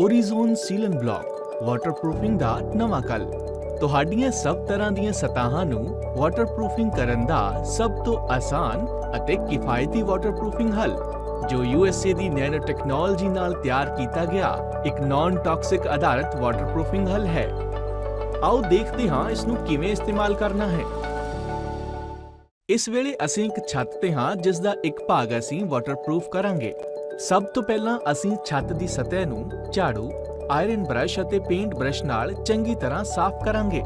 ਓਰੀਜ਼ੋਨ ਸੀਲਨ block ਵਾਟਰਪ੍ਰੂਫਿੰਗ ਦਾ ਨਵਾਂ ਕੱਲ। ਤੁਹਾਡੀਆਂ ਸਭ ਤਰ੍ਹਾਂ ਦੀਆਂ ਸਤਹਾਂ ਨੂੰ ਵਾਟਰਪ੍ਰੂਫਿੰਗ ਕਰਨ ਦਾ ਸਭ ਤੋਂ ਆਸਾਨ ਅਤੇ ਕਿਫਾਇਤੀ ਵਾਟਰਪ੍ਰੂਫਿੰਗ ਹੱਲ, ਜੋ USA ਦੀ ਨੈਨੋ ਟੈਕਨੋਲੋਜੀ ਨਾਲ ਤਿਆਰ ਕੀਤਾ ਗਿਆ ਇੱਕ ਨਾਨ ਟਾਕਸਿਕ ਆਧਾਰਿਤ ਵਾਟਰਪ੍ਰੂਫਿੰਗ ਹੱਲ ਹੈ। ਆਓ ਦੇਖਦੇ ਹਾਂ ਇਸ ਨੂੰ ਕਿਵੇਂ ਇਸਤੇਮਾਲ ਕਰਨਾ ਹੈ। ਇਸ ਵੇਲੇ ਅਸੀਂ ਇੱਕ ਛੱਤ ਤੇ ਹਾਂ ਜਿਸ ਦਾ ਇੱਕ ਭਾਗ ਅਸੀਂ ਵਾਟਰਪ੍ਰੂਫ ਕਰਾਂਗੇ। ਸਭ ਤੋਂ ਪਹਿਲਾਂ ਅਸੀਂ ਛੱਤ ਦੀ ਸਤਹ ਨੂੰ ਝਾੜੂ ਆਇਰਨ ਬ੍ਰਸ਼ ਅਤੇ ਪੇਂਟ ਬ੍ਰਸ਼ ਨਾਲ ਚੰਗੀ ਤਰ੍ਹਾਂ ਸਾਫ਼ ਕਰਾਂਗੇ,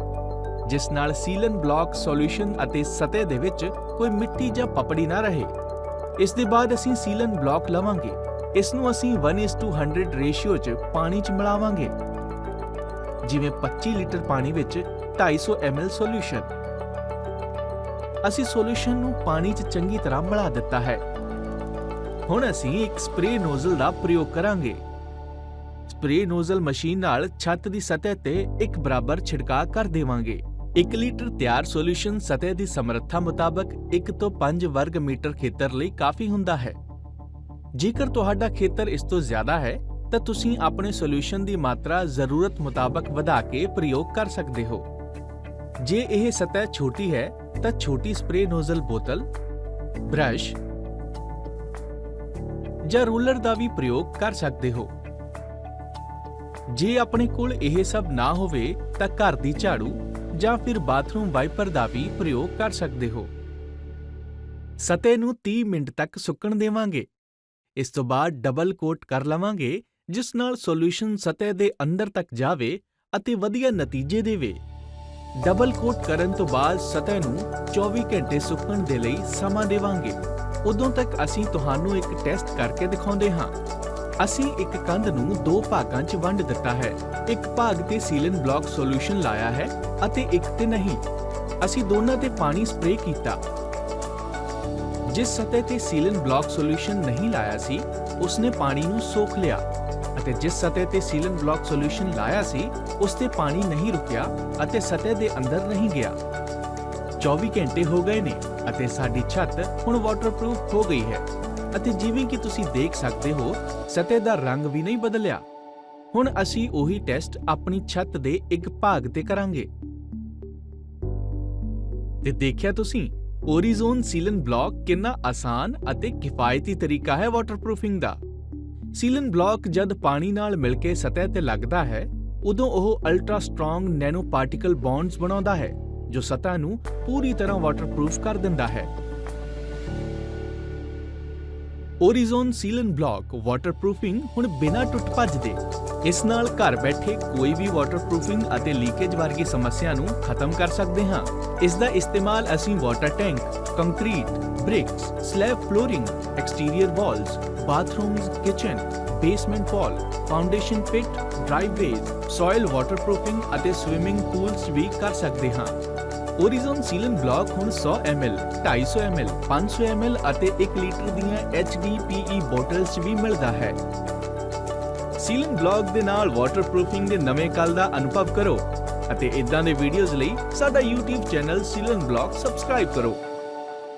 ਜਿਸ ਨਾਲ ਸੀਲਨ ਬਲੌਕ ਸੋਲੂਸ਼ਨ ਅਤੇ ਸਤਹ ਦੇ ਵਿੱਚ ਕੋਈ ਮਿੱਟੀ ਜਾਂ ਪਪੜੀ ਨਾ ਰਹੇ। ਇਸ ਦੇ ਬਾਅਦ ਅਸੀਂ ਸੀਲਨ ਬਲੌਕ ਲਵਾਂਗੇ, ਇਸ ਨੂੰ ਅਸੀਂ 1:100 ਰੇਸ਼ੀਓ 'ਚ ਪਾਣੀ 'ਚ ਮਿਲਾਵਾਂਗੇ। ਜਿਵੇਂ 25 ਲੀਟਰ ਪਾਣੀ ਵਿੱਚ 250 ml ਸੋਲੂਸ਼ਨ ਅਸੀਂ ਸੋਲੂਸ਼ਨ ਨੂੰ ਪਾਣੀ 'ਚ ਚੰਗੀ ਤਰ੍ਹਾਂ ਮਿਲਾ ਦਿੱਤਾ ਹੈ। ਹੁਣ ਅਸੀਂ ਇੱਕ ਸਪਰੇ ਨੋਜ਼ਲ ਦਾ ਪ੍ਰਯੋਗ ਕਰਾਂਗੇ। ਸਪਰੇ ਨੋਜ਼ਲ ਮਸ਼ੀਨ ਨਾਲ ਛੱਤ ਦੀ ਸਤਹ ਤੇ ਇੱਕ ਬਰਾਬਰ ਛਿੜਕਾਅ ਕਰ ਦੇਵਾਂਗੇ। 1 ਲੀਟਰ ਤਿਆਰ ਸੋਲੂਸ਼ਨ ਸਤਹ ਦੀ ਸਮਰੱਥਾ ਮੁਤਾਬਕ 1 ਤੋਂ 5 ਵਰਗ ਮੀਟਰ ਖੇਤਰ ਲਈ ਕਾਫੀ ਹੁੰਦਾ ਹੈ। ਜੇਕਰ ਤੁਹਾਡਾ ਖੇਤਰ ਇਸ ਤੋਂ ਜ਼ਿਆਦਾ ਹੈ, ਤਾਂ ਤੁਸੀਂ ਆਪਣੇ ਸੋਲੂਸ਼ਨ ਦੀ ਮਾਤਰਾ ਜ਼ਰੂਰਤ ਮੁਤਾਬਕ ਵਧਾ ਕੇ ਪ੍ਰਯੋਗ ਕਰ ਸਕਦੇ ਹੋ। ਜੇ ਇਹ ਸਤਹ ਛੋਟੀ ਹੈ, ਤਾਂ ਛੋਟੀ ਸਪਰੇ ਨੋਜ਼ਲ ਬੋਤਲ ਬ੍ਰਸ਼ ਜਾਂ ਰੂਲਰ ਦਾ ਵੀ ਪ੍ਰਯੋਗ ਕਰ ਸਕਦੇ ਹੋ। ਜੇ ਆਪਣੇ ਕੋਲ ਇਹ ਸਭ ਨਾ ਹੋਵੇ ਤਾਂ ਘਰ ਦੀ ਝਾੜੂ ਜਾਂ ਫਿਰ ਬਾਥਰੂਮ ਵਾਈਪਰ ਦਾ ਵੀ ਪ੍ਰਯੋਗ ਕਰ ਸਕਦੇ ਹੋ। ਸਤਹ ਨੂੰ 30 ਮਿੰਟ ਤੱਕ ਸੁੱਕਣ ਦੇਵਾਂਗੇ। ਇਸ ਤੋਂ ਬਾਅਦ ਡਬਲ ਕੋਟ ਕਰ ਲਵਾਂਗੇ, ਜਿਸ ਨਾਲ ਸੋਲੂਸ਼ਨ ਸਤਹ ਦੇ ਅੰਦਰ ਤੱਕ ਜਾਵੇ ਅਤੇ ਵਧੀਆ ਨਤੀਜੇ ਦੇਵੇ। ਡਬਲ ਕੋਟ ਕਰਨ ਤੋਂ ਬਾਅਦ ਸਤਹ ਨੂੰ 24 ਘੰਟੇ ਸੁੱਕਣ ਦੇ ਲਈ ਸਮਾਂ ਦੇਵਾਂਗੇ। ਉਦੋਂ ਤੱਕ ਅਸੀਂ ਤੁਹਾਨੂੰ ਇੱਕ ਟੈਸਟ ਕਰਕੇ ਦਿਖਾਉਂਦੇ ਹਾਂ। ਅਸੀਂ ਇੱਕ ਕੰਧ ਨੂੰ ਦੋ ਭਾਗਾਂ 'ਚ ਵੰਡ ਦਿੱਤਾ ਹੈ। ਇੱਕ ਭਾਗ ਤੇ ਸੀਲਨ ਬਲੌਕ ਸੋਲੂਸ਼ਨ ਲਾਇਆ ਹੈ ਅਤੇ ਇੱਕ ਤੇ ਨਹੀਂ। ਅਸੀਂ ਦੋਨਾਂ ਤੇ ਪਾਣੀ ਸਪਰੇਅ ਕੀਤਾ। ਜਿਸ ਸਤਹ ਤੇ ਸੀਲਨ ਬਲੌਕ ਸੋਲੂਸ਼ਨ ਨਹੀਂ ਲਾਇਆ ਸੀ, ਉਸਨੇ ਪਾਣੀ ਨੂੰ ਸੋਖ ਲਿਆ ਅਤੇ ਜਿਸ ਸਤਹ ਤੇ ਸੀਲਨ ਬਲੌਕ ਸੋਲੂਸ਼ਨ ਲਾਇਆ ਸੀ, ਉਸ ਤੇ ਪਾਣੀ ਨਹੀਂ ਰੁਕਿਆ ਅਤੇ ਸਤਹ ਦੇ ਅੰਦਰ ਨਹੀਂ ਗਿਆ। 24 ਘੰਟੇ ਹੋ ਗਏ ਨੇ ਅਤੇ ਸਾਡੀ ਛੱਤ ਹੁਣ ਵਾਟਰਪ੍ਰੂਫ ਹੋ ਗਈ ਹੈ। ਅਤੇ ਜਿਵੇਂ ਕਿ ਤੁਸੀਂ ਦੇਖ ਸਕਦੇ ਹੋ, ਸਤਹ ਦਾ ਰੰਗ ਵੀ ਨਹੀਂ ਬਦਲਿਆ। ਹੁਣ ਅਸੀਂ ਉਹੀ ਟੈਸਟ ਆਪਣੀ ਛੱਤ ਦੇ ਇੱਕ ਭਾਗ ਤੇ ਕਰਾਂਗੇ। ਤੇ ਦੇਖਿਆ ਤੁਸੀਂ ਓਰੀਜ਼ੋਨ ਸੀਲਨ ਬਲੌਕ ਕਿੰਨਾ ਆਸਾਨ ਅਤੇ ਕਿਫਾਇਤੀ ਤਰੀਕਾ ਹੈ ਵਾਟਰਪ੍ਰੂਫਿੰਗ ਦਾ। ਸੀਲਨ ਬਲੌਕ ਜਦ ਪਾਣੀ ਨਾਲ ਮਿਲ ਕੇ ਸਤਹ ਤੇ ਲੱਗਦਾ ਹੈ, ਉਦੋਂ ਉਹ ultra strong nano particle bonds ਬਣਾਉਂਦਾ ਹੈ। ਜੋ ਸਤਹ ਨੂੰ ਪੂਰੀ ਤਰ੍ਹਾਂ ਵਾਟਰਪ੍ਰੂਫ ਕਰ ਦਿੰਦਾ ਹੈ। ਓਰੀਜ਼ੋਨ ਸੀਲਨ ਬਲੌਕ ਵਾਟਰਪ੍ਰੂਫਿੰਗ ਹੁਣ ਬਿਨਾਂ ਟੁੱਟ ਭੱਜ ਦੇ। ਇਸ ਨਾਲ ਘਰ ਬੈਠੇ ਕੋਈ ਵੀ ਵਾਟਰਪ੍ਰੂਫਿੰਗ ਅਤੇ ਲੀਕੇਜ ਵਰਗੀ ਸਮੱਸਿਆ ਨੂੰ ਖਤਮ ਕਰ ਸਕਦੇ ਹਾਂ। ਇਸ ਦਾ ਇਸਤੇਮਾਲ ਅਸੀਂ water tank concrete bricks slab flooring exterior walls bathrooms kitchen basement wall foundation pit driveways soil waterproofing ਅਤੇ ਸਵਿਮਿੰਗ ਪੂਲਸ ਵੀ ਕਰ ਸਕਦੇ ਹਾਂ। ਓਰੀਜ਼ਨ ਸੀਲਨ ਬਲੌਕ ਹੁਣ 100 ml 250 ml 500 ml ਅਤੇ 1 ਲੀਟਰ ਦੀਆਂ HDPE ਬੋਟਲਸ ਵੀ ਮਿਲਦਾ ਹੈ। ਸੀਲਨ ਬਲੌਕ ਦੇ ਨਾਲ ਵਾਟਰਪ੍ਰੂਫਿੰਗ ਦੇ ਨਵੇਂ ਕੱਲ ਦਾ ਅਨੁਭਵ ਕਰੋ ਅਤੇ ਇਦਾਂ ਦੇ ਵੀਡੀਓਜ਼ ਲਈ ਸਾਡਾ YouTube ਚੈਨਲ ਸੀਲਨ ਬਲੌਕ ਸਬਸਕ੍ਰਾਈਬ ਕਰੋ।